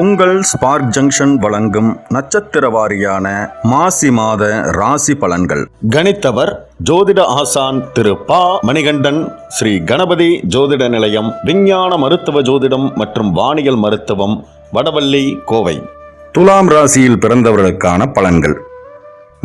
உங்கள் spark junction வழங்கும் நட்சத்திர வாரியான மாசி மாத ராசி பலன்கள். கணித்தவர் ஜோதிட ஆசான் திரு பா. மணிகண்டன் ஸ்ரீ கணபதி ஜோதிட நிலையம் விஞ்ஞான மருத்துவ ஜோதிடம் மற்றும் வானியல் மருத்துவம் வடவள்ளி கோவை. துலாம் ராசியில் பிறந்தவர்களுக்கான பலன்கள்.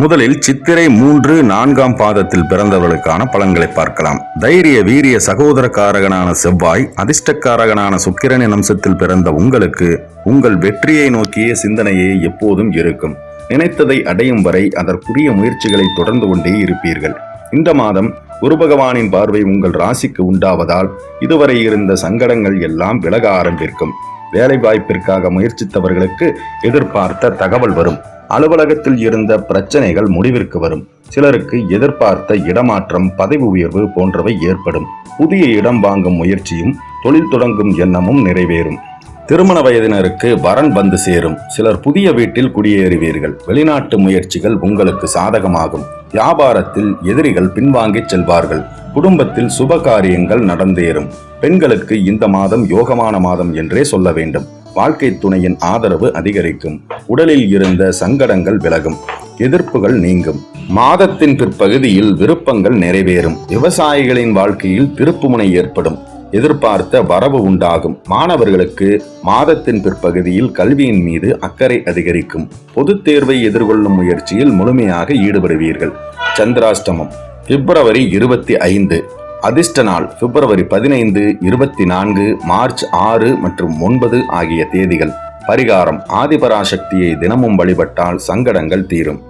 முதலில் சித்திரை மூன்று நான்காம் பாதத்தில் பிறந்தவர்களுக்கான பலன்களை பார்க்கலாம். தைரிய வீரிய சகோதரக்காரகனான செவ்வாய் அதிர்ஷ்டக்காரகனான சுக்கிரனின் அம்சத்தில் பிறந்த உங்களுக்கு உங்கள் வெற்றியை நோக்கிய சிந்தனையே எப்போதும் இருக்கும். நினைத்ததை அடையும் வரை அதற்குரிய முயற்சிகளை தொடர்ந்து கொண்டே இருப்பீர்கள். இந்த மாதம் குரு பகவானின் பார்வை உங்கள் ராசிக்கு உண்டாவதால் இதுவரை இருந்த சங்கடங்கள் எல்லாம் விலக ஆரம்பிக்கும். வேலை வாய்ப்பிற்காக முயற்சித்தவர்களுக்கு எதிர்பார்த்த தகவல் வரும். அலுவலகத்தில் இருந்த பிரச்சனைகள் முடிவிற்கு வரும். சிலருக்கு எதிர்பார்த்த இடமாற்றம் பதவி உயர்வு போன்றவை ஏற்படும். புதிய இடம் வாங்கும் முயற்சியும் தொழில் தொடங்கும் எண்ணமும் நிறைவேறும். திருமண வயதினருக்கு வரன் வந்து சேரும். சிலர் புதிய வீட்டில் குடியேறுவீர்கள். வெளிநாட்டு முயற்சிகள் உங்களுக்கு சாதகமாகும். வியாபாரத்தில் எதிரிகள் பின்வாங்கிச் செல்வார்கள். குடும்பத்தில் சுப காரியங்கள் நடந்தேறும். பெண்களுக்கு இந்த மாதம் யோகமான மாதம் என்றே சொல்ல வேண்டும். வாழ்க்கை துணையின் ஆதரவு அதிகரிக்கும். உடலில் இருந்த சங்கடங்கள் விலகும். எதிர்ப்புகள் நீங்கும். மாதத்தின் பிற்பகுதியில் விருப்பங்கள் நிறைவேறும். விவசாயிகளின் வாழ்க்கையில் திருப்புமுனை ஏற்படும். எதிர்பார்த்த வரவு உண்டாகும். மாணவர்களுக்கு மாதத்தின் பிற்பகுதியில் கல்வியின் மீது அக்கறை அதிகரிக்கும். பொதுத் தேர்வை எதிர்கொள்ளும் முயற்சியில் முழுமையாக ஈடுபடுவீர்கள். சந்திராஷ்டமம் பிப்ரவரி இருபத்தி ஐந்து. அதிர்ஷ்ட நாள் பிப்ரவரி பதினைந்து இருபத்தி நான்கு மார்ச் ஆறு மற்றும் ஒன்பது ஆகிய தேதிகள். பரிகாரம் ஆதிபராசக்தியை தினமும் வழிபட்டால் சங்கடங்கள் தீரும்.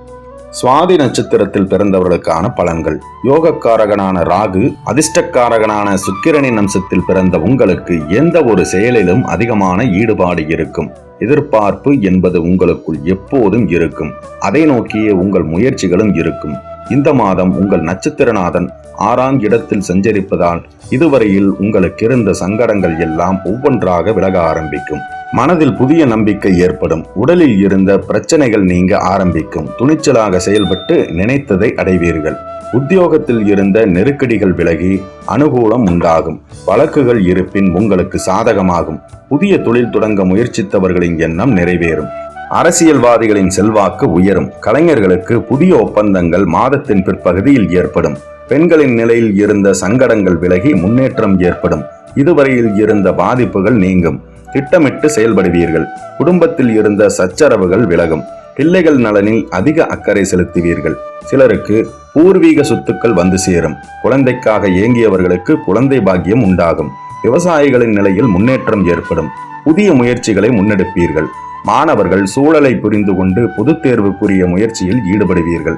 சுவாதி நட்சத்திரத்தில் பிறந்தவர்களுக்கான பலன்கள். யோகக்காரகனான ராகு அதிர்ஷ்டக்காரகனான சுக்கிரனின் அம்சத்தில் பிறந்த உங்களுக்கு எந்த ஒரு செயலிலும் அதிகமான ஈடுபாடு இருக்கும். எதிர்பார்ப்பு என்பது உங்களுக்குள் எப்போதும் இருக்கும். அதை நோக்கியே உங்கள் முயற்சிகளும் இருக்கும். இந்த மாதம் உங்கள் நட்சத்திரநாதன் ஆறாம் இடத்தில் சஞ்சரிப்பதால் இதுவரையில் உங்களுக்கு இருந்த சங்கடங்கள் எல்லாம் ஒவ்வொன்றாக விலக ஆரம்பிக்கும். மனதில் புதிய நம்பிக்கை ஏற்படும். உடலில் இருந்த பிரச்சனைகள் நீங்க ஆரம்பிக்கும். துணிச்சலாக செயல்பட்டு நினைத்ததை அடைவீர்கள். உத்தியோகத்தில் இருந்த நெருக்கடிகள் விலகி அனுகூலம் உண்டாகும். வழக்குகள் இருப்பின் உங்களுக்கு சாதகமாகும். புதிய தொழில் தொடங்க முயற்சித்தவர்களின் எண்ணம் நிறைவேறும். அரசியல்வாதிகளின் செல்வாக்கு உயரும். கலைஞர்களுக்கு புதிய ஒப்பந்தங்கள் மாதத்தின் பிற்பகுதியில் ஏற்படும். பெண்களின் நிலையில் இருந்த சங்கடங்கள் விலகி முன்னேற்றம் ஏற்படும். இதுவரையில் இருந்த பாதிப்புகள் நீங்கும். திட்டமிட்டு செயல்படுவீர்கள். குடும்பத்தில் இருந்த சச்சரவுகள் விலகும். பிள்ளைகள் நலனில் அதிக அக்கறை செலுத்துவீர்கள். சிலருக்கு பூர்வீக சொத்துக்கள் வந்து சேரும். குழந்தைக்காக ஏங்கியவர்களுக்கு குழந்தை பாக்கியம் உண்டாகும். விவசாயிகளின் நிலையில் முன்னேற்றம் ஏற்படும். புதிய முயற்சிகளை முன்னெடுப்பீர்கள். மாணவர்கள் சூழலை புரிந்து கொண்டு பொதுத் தேர்வுக்குரிய முயற்சியில் ஈடுபடுவீர்கள்.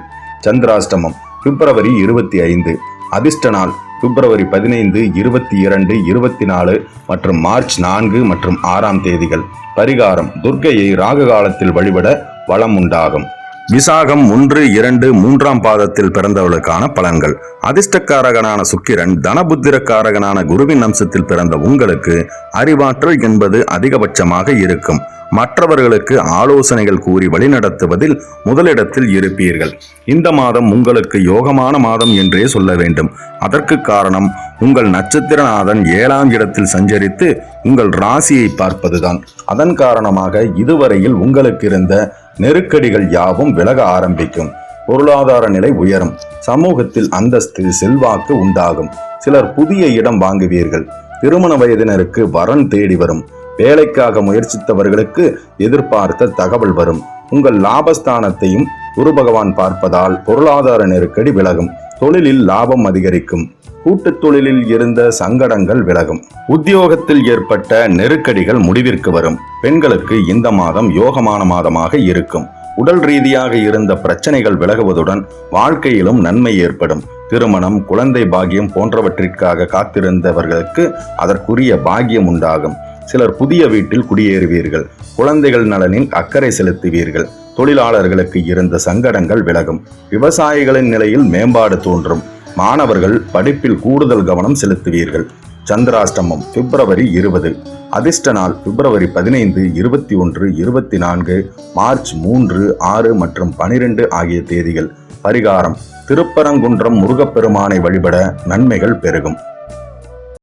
சந்திராஷ்டமம் பிப்ரவரி இருபத்தி ஐந்து. அதிர்ஷ்ட நாள் பிப்ரவரி பதினைந்து இருபத்தி இரண்டு இருபத்தி நாலு மற்றும் மார்ச் நான்கு மற்றும் ஆறாம் தேதிகள். பரிகாரம் துர்க்கையை ராகு காலத்தில் வழிபட வளம் உண்டாகும். விசாகம் ஒன்று இரண்டு மூன்றாம் பாதத்தில் பிறந்தவர்களுக்கான பலன்கள். அதிர்ஷ்டக்காரகனான சுக்கிரன் தனபுத்திரக்காரகனான குருவின் அம்சத்தில் பிறந்த உங்களுக்கு அறிவாற்றல் என்பது அதிகபட்சமாக இருக்கும். மற்றவர்களுக்கு ஆலோசனைகள் கூறி வழிநடத்துவதில் முதலிடத்தில் இருப்பீர்கள். இந்த மாதம் உங்களுக்கு யோகமான மாதம் என்றே சொல்ல வேண்டும். அதற்கு காரணம் உங்கள் நட்சத்திரநாதன் ஏழாம் இடத்தில் சஞ்சரித்து உங்கள் ராசியை பார்ப்பதுதான். அதன் காரணமாக இதுவரையில் உங்களுக்கு இருந்த நெருக்கடிகள் யாவும் விலக ஆரம்பிக்கும். பொருளாதார நிலை உயரும். சமூகத்தில் அந்தஸ்து செல்வாக்கு உண்டாகும். சிலர் புதிய இடம் வாங்குவீர்கள். திருமண வயதினருக்கு வரன் தேடி வரும். வேலைக்காக முயற்சித்தவர்களுக்கு எதிர்பார்த்த தகவல் வரும். உங்கள் லாபஸ்தானத்தையும் குரு பகவான் பார்ப்பதால் பொருளாதார நெருக்கடி விலகும். தொழிலில் லாபம் அதிகரிக்கும். கூட்டுத் தொழிலில் இருந்த சங்கடங்கள் விலகும். உத்தியோகத்தில் ஏற்பட்ட நெருக்கடிகள் முடிவிற்கு வரும். பெண்களுக்கு இந்த மாதம் யோகமான மாதமாக இருக்கும். உடல் ரீதியாக இருந்த பிரச்சனைகள் விலகுவதுடன் வாழ்க்கையிலும் நன்மை ஏற்படும். திருமணம் குழந்தை பாக்கியம் போன்றவற்றிற்காக காத்திருந்தவர்களுக்கு அதற்குரிய பாக்கியம் உண்டாகும். சிலர் புதிய வீட்டில் குடியேறுவீர்கள். குழந்தைகள் நலனில் அக்கறை செலுத்துவீர்கள். தொழிலாளர்களுக்கு இருந்த சங்கடங்கள் விலகும். விவசாயிகளின் நிலையில் மேம்பாடு தோன்றும். மாணவர்கள் படிப்பில் கூடுதல் கவனம் செலுத்துவீர்கள். சந்திராஷ்டமம் பிப்ரவரி இருபது. அதிர்ஷ்ட நாள் பிப்ரவரி பதினைந்து இருபத்தி ஒன்று இருபத்தி நான்கு மார்ச் மூன்று ஆறு மற்றும் பனிரெண்டு ஆகிய தேதிகள். பரிகாரம் திருப்பரங்குன்றம் முருகப்பெருமானை வழிபட நன்மைகள் பெருகும்.